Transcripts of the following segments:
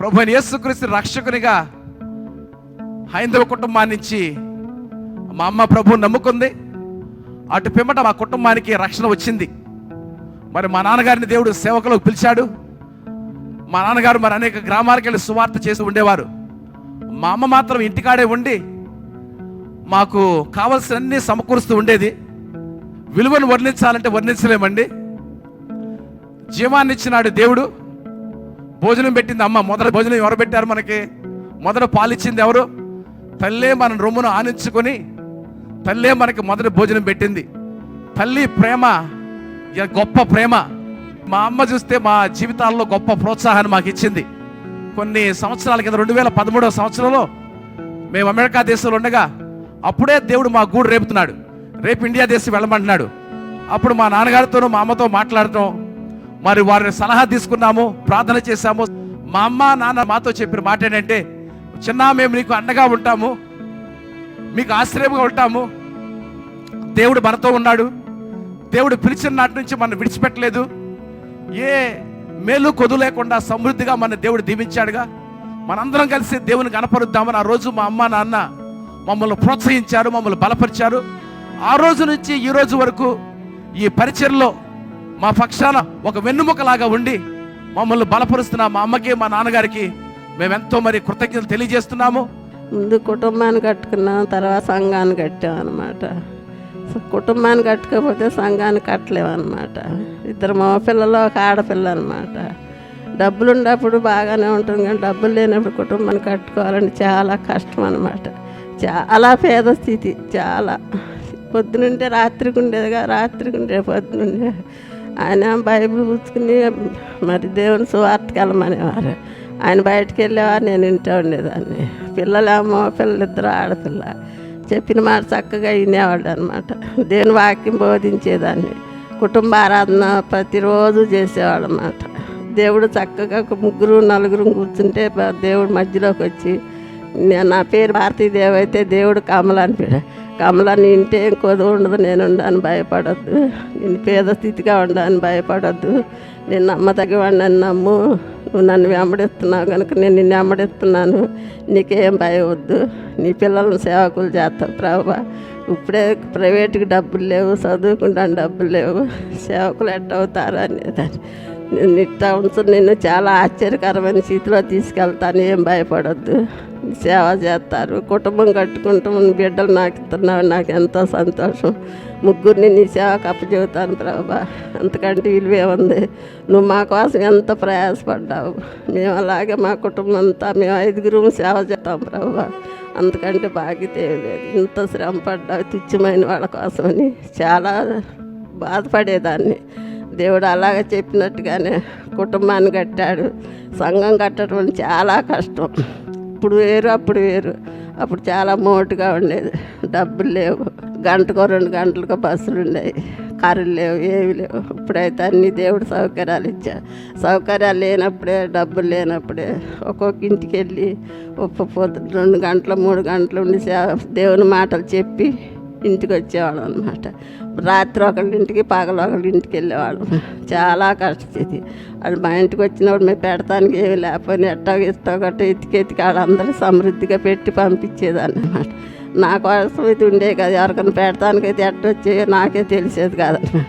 ప్రభు అయిన యేసుక్రీస్తు రక్షకునిగా హైందవ కుటుంబాన్ని మా అమ్మ ప్రభు నమ్ముకుంది. అటు పిమ్మట మా కుటుంబానికి రక్షణ వచ్చింది. మరి మా నాన్నగారిని దేవుడు సేవకులకు పిలిచాడు. మా నాన్నగారు మరి అనేక గ్రామాలకు వెళ్ళి సువార్త చేసి ఉండేవారు. మా అమ్మ మాత్రం ఇంటికాడే ఉండి మాకు కావలసినన్ని సమకూరుస్తూ ఉండేది. విలువను వర్ణించాలంటే వర్ణించలేమండి. జీవాన్నిచ్చినాడు దేవుడు. భోజనం పెట్టింది అమ్మ. మొదట భోజనం ఎవరు పెట్టారు మనకి? మొదట పాలిచ్చింది ఎవరు? తల్లే మన రొమ్మును ఆనించుకొని తల్లే మనకి మొదటి భోజనం పెట్టింది. తల్లి ప్రేమ ఇక గొప్ప ప్రేమ. మా అమ్మ చూస్తే మా జీవితాల్లో గొప్ప ప్రోత్సాహాన్ని మాకు ఇచ్చింది. కొన్ని సంవత్సరాల కింద రెండు వేల పదమూడవ సంవత్సరంలో మేము అమెరికా దేశంలో ఉండగా అప్పుడే దేవుడు మా గూడు రేపుతున్నాడు. రేపు ఇండియా దేశం వెళ్ళమంటున్నాడు. అప్పుడు మా నాన్నగారితోనూ మా అమ్మతో మాట్లాడటం మరి వారిని సలహా తీసుకున్నాము ప్రార్థన చేశాము. మా అమ్మ నాన్న మాతో చెప్పిన మాట ఏంటంటే చిన్న మేము నీకు అండగా ఉంటాము మీకు ఆశ్రయంగా ఉంటాము. దేవుడు మనతో ఉన్నాడు. దేవుడు పిలిచిన నాటి నుంచి మనం విడిచిపెట్టలేదు. ఏ మేలు కొదు లేకుండా సమృద్ధిగా మన దేవుడు దీవించాడుగా. మనందరం కలిసి దేవుని కనపరుద్దామని ఆ రోజు మా అమ్మ నాన్న మమ్మల్ని ప్రోత్సహించారు మమ్మల్ని బలపరిచారు. ఆ రోజు నుంచి ఈ రోజు వరకు ఈ పరిచయలో మా పక్షాన ఒక వెన్నుముకలాగా ఉండి మమ్మల్ని బలపరుస్తున్న మా అమ్మకి మా నాన్నగారికి మేమెంతో మరి కృతజ్ఞతలు తెలియజేస్తున్నాము. ముందు కుటుంబాన్ని కట్టుకున్నాం తర్వాత సంఘాన్ని కట్టాం అనమాట కుటుంబాన్ని కట్టుకోకపోతే సంఘాన్ని కట్టలేమన్నమాట ఇద్దరు మా పిల్లలు ఒక ఆడపిల్ల అనమాట డబ్బులు ఉన్నప్పుడు బాగానే ఉంటుంది కానీ డబ్బులు లేనప్పుడు కుటుంబాన్ని కట్టుకోవాలంటే చాలా కష్టం అనమాట చాలా పేద స్థితి చాలా. పొద్దునుంటే రాత్రికి ఉండేదిగా రాత్రికి ఉండే పొద్దునుండే. ఆయన బైబిల్ పుచ్చుకుని మరి దేవుని సువార్తకి వెళ్ళమనేవారు ఆయన బయటికి వెళ్ళేవారు నేను ఇంట్లో ఉండేదాన్ని. పిల్లలేమో పిల్లలిద్దరు ఆడపిల్ల. చెప్పిన మాట చక్కగా వినేవాడు అనమాట దేవుని వాక్యం బోధించేదాన్ని. కుటుంబ ఆరాధన ప్రతిరోజు చేసేవాడు అనమాట దేవుడు చక్కగా ఒక ముగ్గురు నలుగురు కూర్చుంటే దేవుడు మధ్యలోకి వచ్చి నేను నా పేరు భారతీదేవి అయితే దేవుడు కమల అని పేరు కమల నీ ఇంటే కొద్ది ఉండదు నేను ఉండని భయపడొద్దు. నేను పేద స్థితిగా ఉండని భయపడొద్దు. నేను నమ్మదగివాడిని నన్ను నమ్ము. నువ్వు నన్ను వెంబడిస్తున్నావు కనుక నేను నిన్ను వెంబడిస్తున్నాను. నీకేం భయం వద్దు. నీ పిల్లలను సేవకులు చేస్తావు ప్రభా. ఇప్పుడే ప్రైవేట్కి డబ్బులు లేవు చదువుకుంటాను డబ్బులు లేవు. సేవకులు ఎట్టవుతారు అనేదాన్ని నేను ఉంచు. నిన్ను చాలా ఆశ్చర్యకరమైన స్థితిలో తీసుకెళ్తాను. ఏం భయపడొద్దు. సేవ చేస్తారు. కుటుంబం కట్టుకుంటూ బిడ్డలు నాకు ఇస్తున్నావు నాకు ఎంతో సంతోషం. ముగ్గురిని నీ సేవకు అప్పచెబుతాను ప్రభా. అంతకంటే విలువే ఉంది. నువ్వు మా కోసం ఎంత ప్రయాసపడ్డావు. మేము అలాగే మా కుటుంబం అంతా మేము ఐదుగురు సేవ చేస్తాం ప్రభా. అంతకంటే బాధ్యత లేదు. ఇంత శ్రమ పడ్డావు తుచ్చమైన వాళ్ళ కోసమని. చాలా బాధపడేదాన్ని. దేవుడు అలాగ చెప్పినట్టుగానే కుటుంబాన్ని కట్టాడు. సంఘం కట్టడం చాలా కష్టం. ఇప్పుడు వేరు అప్పుడు వేరు. అప్పుడు చాలా మోటుగా ఉండేది. డబ్బులు లేవు. గంటకో రెండు గంటలకు బస్సులు ఉండేవి కర్రలు లేవు ఏవి లేవు. ఇప్పుడైతే అన్ని దేవుడు సౌకర్యాలు ఇచ్చారు సౌకర్యాలు లేనప్పుడే డబ్బులు లేనప్పుడే ఒక్కొక్క ఇంటికి వెళ్ళి ఒక్క పొద్దు రెండు గంటలు మూడు గంటలు ఉండి దేవుని మాటలు చెప్పి ఇంటికి వచ్చేవాళ్ళం అనమాట రాత్రి ఒకళ్ళ ఇంటికి పగలు ఒకళ్ళ ఇంటికి వెళ్ళేవాళ్ళం. చాలా కష్టస్థితి. అది మా ఇంటికి వచ్చినప్పుడు మేము పెడతానికి ఏమి లేకపోయినా ఎట్టా ఇస్తా గట్ట ఎతికి ఎత్తికి వాళ్ళందరూ సమృద్ధిగా పెట్టి పంపించేదాన్ని అన్నమాట నా కోసం ఇది ఉండేది కదా ఎవరికైనా పెడతానికైతే ఎట్ట వచ్చేయో నాకే తెలిసేది కాదన్నమాట.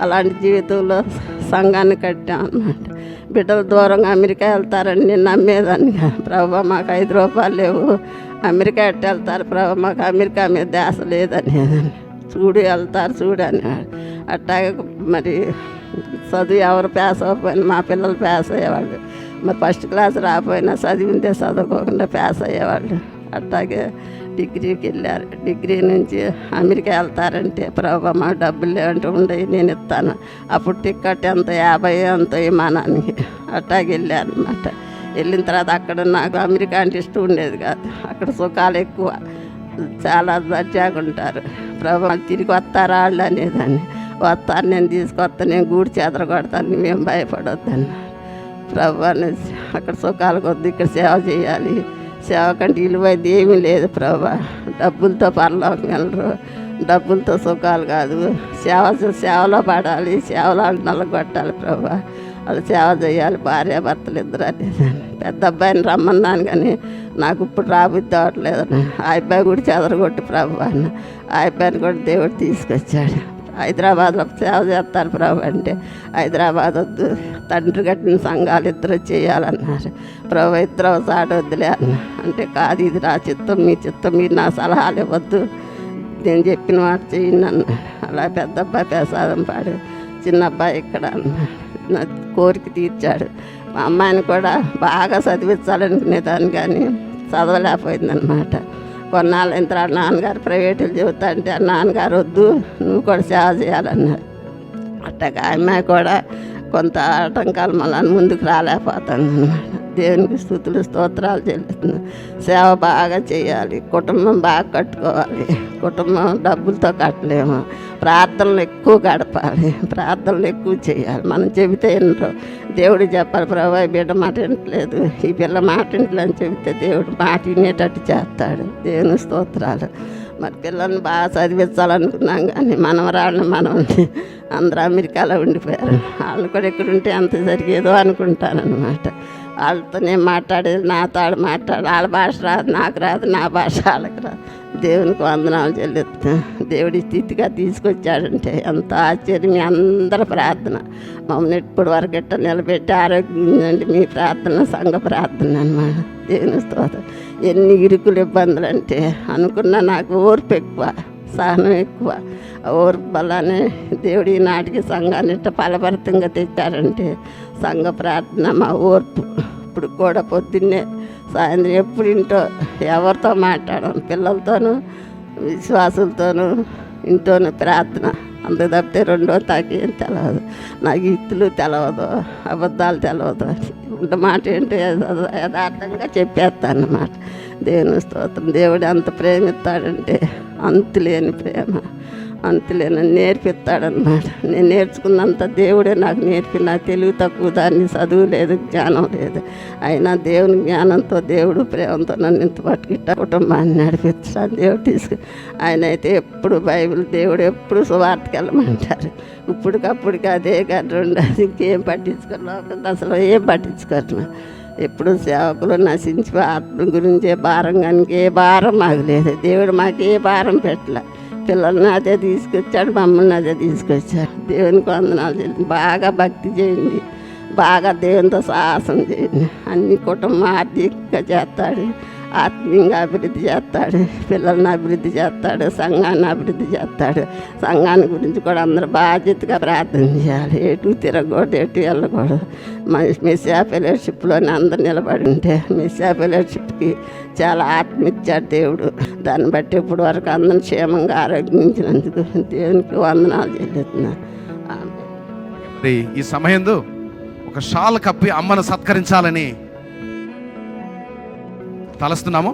అలాంటి జీవితంలో సంఘాన్ని కట్టాం అన్నమాట బిడ్డలు దూరంగా అమెరికా వెళ్తారని నేను నమ్మేదాన్ని ప్రభావ ప్రభా మాకు ఐదు రూపాయలు లేవు. అమెరికా ఎట్ట వెళ్తారు ప్రభా? మాకు అమెరికా మీద ధ్యాస లేదని చూడు వెళ్తారు చూడు అని అట్టాగే మరి చదువు ఎవరు పాస్ అవ్వకపోయినా మా పిల్లలు పాస్ అయ్యేవాళ్ళు. మరి ఫస్ట్ క్లాస్ రాకపోయినా చదివిందే చదువుకోకుండా పాస్ అయ్యేవాళ్ళు. అట్టాగే డిగ్రీకి వెళ్ళారు. డిగ్రీ నుంచి అమెరికా వెళ్తారంటే ప్రభా మా డబ్బులు లేవంటే ఉండయి నేను ఇస్తాను. అప్పుడు టికెట్ ఎంత? యాభై ఎంత? విమానానికి. అట్టాగే వెళ్ళాను అనమాట వెళ్ళిన తర్వాత అక్కడ నాకు అమెరికా అంటే ఇష్టం ఉండేది కాదు. అక్కడ సుఖాలు ఎక్కువ. చాలా దర్జాగా ఉంటారు. ప్రభా తిరిగి వస్తారా వాళ్ళు అనేదాన్ని. వస్తాను నేను తీసుకొస్తాను నేను గూడు చేతర కొడతాను మేము భయపడొద్దని ప్రభా అక్కడ సుఖాలు కొద్ది ఇక్కడ సేవ చేయాలి. సేవకంటే విలువైంది ఏమీ లేదు ప్రభా. డబ్బులతో పరలోకి వెళ్ళరు. డబ్బులతో సుఖాలు కాదు. సేవ సేవలో పడాలి. సేవలో నల్లగొట్టాలి ప్రభా. వాళ్ళు సేవ చేయాలి. భార్య భర్తలు ఇద్దరు అనేదాన్ని పెద్ద అబ్బాయిని రమ్మన్నాను కానీ నాకు ఇప్పుడు రాబుద్ది అవ్వట్లేదు ఆ అబ్బాయి కూడా చెదరగొట్టి ప్రభు. అన్న ఆ అబ్బాయిని కూడా దేవుడు తీసుకొచ్చాడు. హైదరాబాద్లో సేవ చేస్తారు ప్రభు అంటే. హైదరాబాద్ వద్దు తండ్రి కట్టిన సంఘాలు ఇద్దరు చేయాలన్నారు. ప్రభు ఇద్దరు సాట వద్దులే అన్న. అంటే కాదు ఇది నా చిత్తం మీ చిత్తం మీరు నా సలహాలు ఇవ్వద్దు. నేను చెప్పిన మాట చేయండి అన్న. అలా పెద్ద అబ్బాయి ప్రసాదం పాడు. చిన్న అబ్బాయి ఇక్కడ అన్నాడు నా కోరిక తీర్చాడు. మా అమ్మాయిని కూడా బాగా చదివించాలనుకునేదాన్ని కానీ చదవలేకపోయిందనమాట కొన్నాళ్ళు ఇంత నాన్నగారు ప్రైవేటులు చెబుతా అంటే ఆ నాన్నగారు వద్దు నువ్వు కూడా సేవ చేయాలన్నారు అట్టగా అమ్మాయి కూడా కొంత ఆటంకాలు మళ్ళీ ముందుకు రాలేకపోతుంది అనమాట దేవునికి స్థుతులు స్తోత్రాలు చెల్లిస్తున్నాం. సేవ బాగా చేయాలి కుటుంబం బాగా కట్టుకోవాలి కుటుంబం డబ్బులతో కట్టలేము ప్రార్థనలు ఎక్కువ గడపాలి ప్రార్థనలు ఎక్కువ చేయాలి. మనం చెబితే ఏంటో దేవుడు చెప్పాలి ప్రభా బిడ్డ మాట వినట్లేదు ఈ పిల్ల మాట వినట్లేదని చెబితే దేవుడు మాట వినేటట్టు చేస్తాడు. దేవుని స్తోత్రాలు. మరి పిల్లల్ని బాగా చదివించాలనుకున్నాం కానీ మనవరాళ్ళని మనం అందరూ అమెరికాలో ఉండిపోయారు. వాళ్ళు కూడా ఇక్కడ ఉంటే అంత జరిగేదో అనుకుంటానన్నమాట. వాళ్ళతోనే మాట్లాడేది నాతో ఆడ మాట్లాడు వాళ్ళ భాష రాదు నాకు రాదు నా భాష వాళ్ళకి రాదు. దేవునికి వందనాలు చెల్లిస్తాను దేవుడి స్థితిగా తీసుకొచ్చాడంటే ఎంత ఆశ్చర్యం మీ అందరి ప్రార్థన. మమ్మల్ని ఇప్పుడు వరకు ఇట్ట నిలబెట్టి ఆరోగ్యం మీ ప్రార్థన సంఘ ప్రార్థన అనమాట దేవుని స్తోత ఎన్ని ఇరుకులు ఇబ్బందులు అంటే అనుకున్న నాకు ఓర్పు ఎక్కువ సహనం ఎక్కువ. ఓర్పు బలానే దేవుడి నాటికి సంఘాన్ని ఇట్ట ఫలభరితంగా తెచ్చారంటే సంఘ ప్రార్థన మా ఓర్పు. ఇప్పుడు కూడా పొద్దున్నే సాయంత్రం ఎప్పుడు ఇంటో ఎవరితో మాట్లాడడం పిల్లలతోనూ విశ్వాసులతోనూ ఇంట్లోనూ ప్రార్థన. అంత తప్పితే రెండో తాకేం తెలియదు నాకు ఇత్తులు తెలియదు అబద్ధాలు తెలియదు ఉన్న మాట ఏంటో యథార్థంగా చెప్పేస్తాను అన్నమాట దేవుని స్తోత్రం. దేవుడు అంత ప్రేమిస్తాడంటే అంతులేని ప్రేమ. అంతులేని నేర్పిస్తాడనమాట నేను నేర్చుకున్నంత దేవుడే నాకు నేర్పి నా తెలుగు తక్కువ దాన్ని చదువు లేదు జ్ఞానం లేదు. అయినా దేవుని జ్ఞానంతో దేవుడు ప్రేమతో నన్ను ఇంత పట్టుకిట్ట కుటుంబాన్ని నడిపిస్తాను దేవుడు తీసుకు ఆయన అయితే ఎప్పుడు బైబిల్ దేవుడు ఎప్పుడు సువార్తకి వెళ్ళమంటారు. ఇప్పటికప్పటికి అదే కానీ ఉండాలి. ఇంకేం పట్టించుకోలేదు అసలు ఏం పట్టించుకోరు ఎప్పుడు సేవకులు నశించి ఆత్మ గురించే భారం కనుక ఏ భారం మాకు లేదు. దేవుడు మాకు ఏ భారం పెట్టలే. పిల్లల్ని అదే తీసుకొచ్చాడు మమ్మల్ని అదే తీసుకొచ్చాడు. దేవునికి వందనాలు చేయండి బాగా భక్తి చేయండి. బాగా దేవునితో సాహసం చేయండి. అన్ని కుటుంబం ఆర్థికంగా చేస్తాడు. ఆత్మీయంగా అభివృద్ధి చేస్తాడు పిల్లల్ని అభివృద్ధి చేస్తాడు సంఘాన్ని అభివృద్ధి చేస్తాడు. సంఘాన్ని గురించి కూడా అందరూ బాధ్యతగా ప్రార్థన చేయాలి. ఎటు తిరగకూడదు ఎటు వెళ్ళకూడదు. మన మెస్సా ఫెలోషిప్లోనే అందరు నిలబడి ఉంటే మిస్యా ఫెలోషిప్కి చాలా ఆత్మ ఇచ్చాడు దేవుడు. దాన్ని బట్టి ఇప్పుడు వరకు అందరం క్షేమంగా ఆరోగ్యించినందుకు దేవునికి వందనాలు చెల్లిస్తున్నాను. ఈ సమయంలో ఒక షాల్ కప్పి అమ్మను సత్కరించాలని తలస్తున్నాము.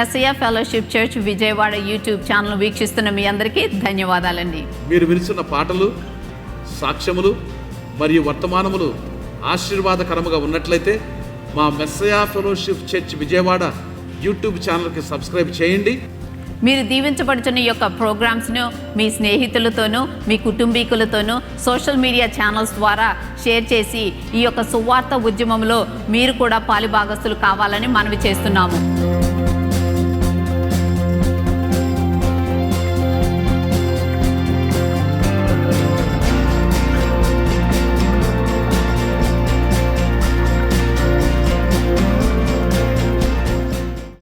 Messiah fellowship church Vijayawada YouTube channel వీక్షిస్తున్న మీ అందరికీ ధన్యవాదాలండి. మీరు వినిచిన పాటలు సాక్ష్యములు మరియు వర్తమానములు ఆశీర్వాదకరముగా ఉన్నట్లయితే మా Messiah fellowship church Vijayawada YouTube ఛానల్కి సబ్స్క్రైబ్ చేయండి. మీరు దీవించబడుతున్న ఈ యొక్క ప్రోగ్రామ్స్ను మీ స్నేహితులతోనూ మీ కుటుంబీకులతోనూ సోషల్ మీడియా ఛానల్స్ ద్వారా షేర్ చేసి ఈ యొక్క సువార్త ఉద్యమంలో మీరు కూడా పాలిభాగస్తులు కావాలని మనవి చేస్తున్నాము.